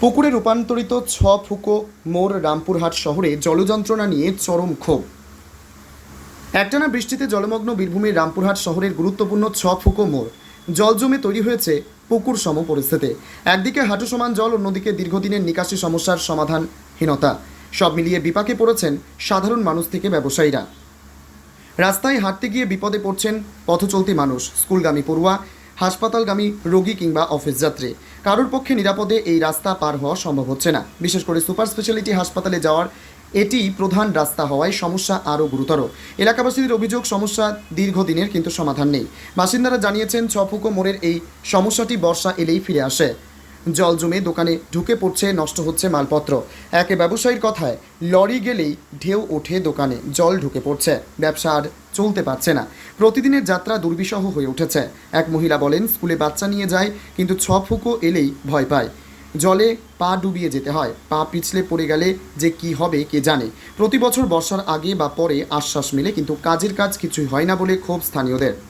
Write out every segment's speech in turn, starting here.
পুকুরে রূপান্তরিত ছ ফুকো মোর রামপুরহাট শহরে জলযন্ত্রণা নিয়ে চরম ক্ষোভ। একটানা বৃষ্টিতে জলমগ্ন বীরভূমের রামপুরহাট শহরের গুরুত্বপূর্ণ ছ ফুকো মোড়। জল জমে তৈরি হয়েছে পুকুর সম পরিস্থিতি একদিকে হাঁটু সমান জল, অন্যদিকে দীর্ঘদিনের নিকাশি সমস্যার সমাধানহীনতা। সব মিলিয়ে বিপাকে পড়েছেন সাধারণ মানুষ থেকে ব্যবসায়ীরা। রাস্তায় হাঁটতে গিয়ে বিপদে পড়ছেন পথচলতি মানুষ। স্কুলগামী পড়ুয়া হাসপাতালগামী রোগী কিংবা অফিস যাত্রী। কারোর পক্ষে নিরাপদে এই রাস্তা পার হওয়া সম্ভব হচ্ছে না। বিশেষ করে সুপার স্পেশালিটি হাসপাতালে যাওয়ার এটি প্রধান রাস্তা হওয়ায় সমস্যা আরও গুরুতর। এলাকাবাসীদের অভিযোগ, সমস্যা দীর্ঘদিনের কিন্তু সমাধান নেই। বাসিন্দারা জানিয়েছেন ছফুকো মোড়ের এই সমস্যাটি বর্ষা এলেই ফিরে আসে। জল জমে দোকানে ঢুকে পড়ছে, নষ্ট হচ্ছে মালপত্র। একে ব্যবসায়ীর কথায়, লরি গেলেই ঢেউ ওঠে দোকানে, জল ঢুকে পড়ছে। ব্যবসা আর চলতে পারছে না। প্রতিদিনের যাত্রা দুর্বিষহ হয়ে উঠেছে। এক মহিলা বলেন, স্কুলে বাচ্চা নিয়ে যায় কিন্তু ছ ফুকো এলেই ভয় পায়। জলে পা ডুবিয়ে যেতে হয়। পা পিছলে পড়ে গেলে যে কি হবে কে জানে। প্রতি বছর বর্ষার আগে বা পরে আশ্বাস মেলে, কিন্তু কাজের কাজ কিছুই হয় না বলে ক্ষোভ স্থানীয়দের।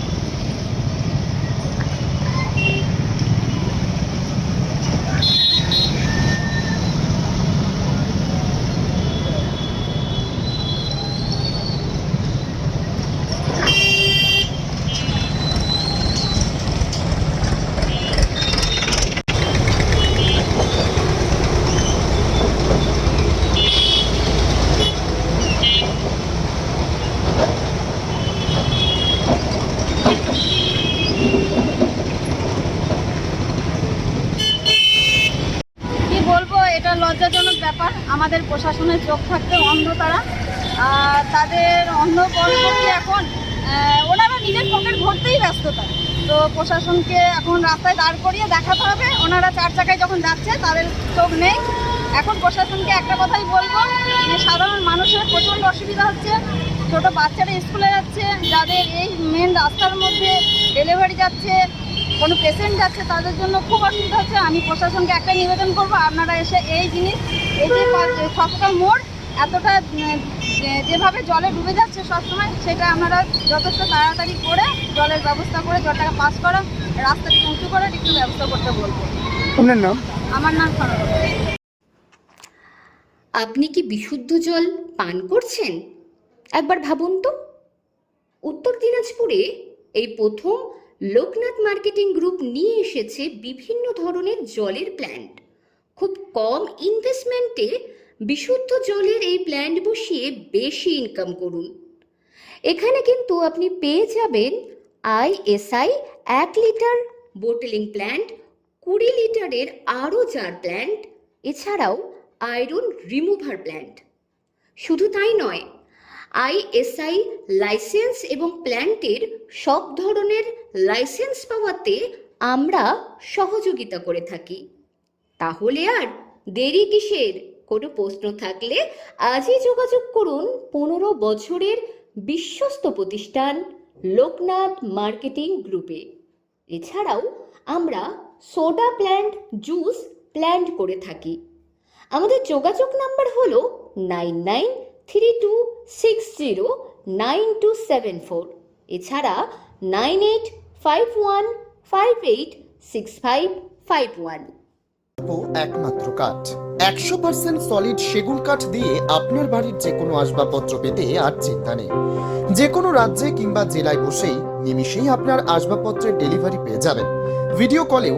আমাদের প্রশাসনের চোখ থাকতে অন্ধ তারা। তাদের অন্ধ পরবর্তী এখন ওনারা নিজের পকেট ভরতেই ব্যস্ত তারা। তো প্রশাসনকে এখন রাস্তায় দাঁড় করিয়ে দেখাতে হবে। ওনারা চার চাকায় যখন যাচ্ছে, তাদের চোখ নেই। এখন প্রশাসনকে একটা কথাই বলব, যে সাধারণ মানুষের প্রচণ্ড অসুবিধা হচ্ছে। ছোট বাচ্চারা স্কুলে যাচ্ছে, যাদের এই মেন রাস্তার মধ্যে ডেলিভারি যাচ্ছে কোনো পেশেন্ট যাচ্ছে তাদের জন্য খুব অসুবিধা হচ্ছে। আমি প্রশাসনকে একটা নিবেদন করব আপনারা এসে এই জিনিস এই যে সকাল মোড় এতটা যেভাবে জলে ডুবে যাচ্ছে সবসময় সেটা আপনারা যথেষ্ট তাড়াতাড়ি করে জলের ব্যবস্থা করে জলটাকে পাস করা রাস্তাটি উঁচু করে একটু ব্যবস্থা করতে বলব। আপনার নাম? আমার নাম আপনি কি বিশুদ্ধ জল পান করছেন? একবার ভাবুন তো। উত্তর দিনাজপুরে এই প্রথম লোকনাথ মার্কেটিং গ্রুপ নিয়ে এসেছে বিভিন্ন ধরনের জলের প্ল্যান্ট খুব কম ইনভেস্টমেন্টে বিশুদ্ধ জলের এই প্ল্যান্ট বসিয়ে বেশি ইনকাম করুন। এখানে কিন্তু আপনি পেয়ে যাবেন আইএসআই এক লিটার বোটলিং প্ল্যান্ট কুড়ি লিটারের আরও চার প্ল্যান্ট এছাড়াও আয়রন রিমুভার প্ল্যান্ট শুধু তাই নয় আইএসআই লাইসেন্স এবং প্ল্যান্টের সব ধরনের লাইসেন্স পাওয়াতে আমরা সহযোগিতা করে থাকি। তাহলে আর দেরি কিসের? কোনো প্রশ্ন থাকলে আজই যোগাযোগ করুন পনেরো বছরের বিশ্বস্ত প্রতিষ্ঠান লোকনাথ মার্কেটিং গ্রুপে। এছাড়াও আমরা সোডা প্ল্যান্ট জুস প্ল্যান্ট করে থাকি। আমাদের যোগাযোগ নাম্বার হলো nine nine three two six zero nine two seven four এছাড়া nine eight five one five eight six five five one একমাত্র কাঠ। একশো পার্সেন্ট সলিড সেগুন কাঠ দিয়ে আপনার বাড়ির যে কোনো আসবাবপত্র পেতে আর চিন্তা নেই। যে কোনো রাজ্যে কিংবা জেলায় বসেই নিমিষেই আপনার আসবাবপত্রের ডেলিভারি পেয়ে যাবেন। ভিডিও কলেও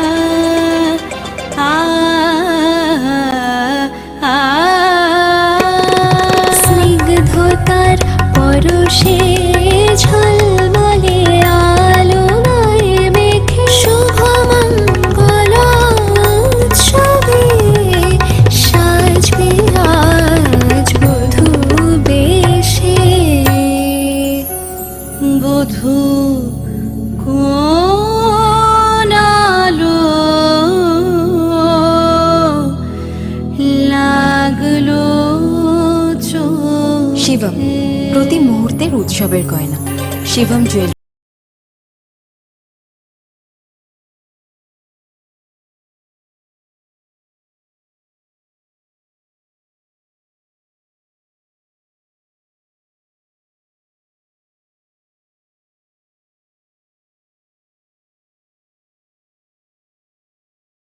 Shivam প্রতি মুহূর্তের উৎসবের গয়না। শিবম জুয়েল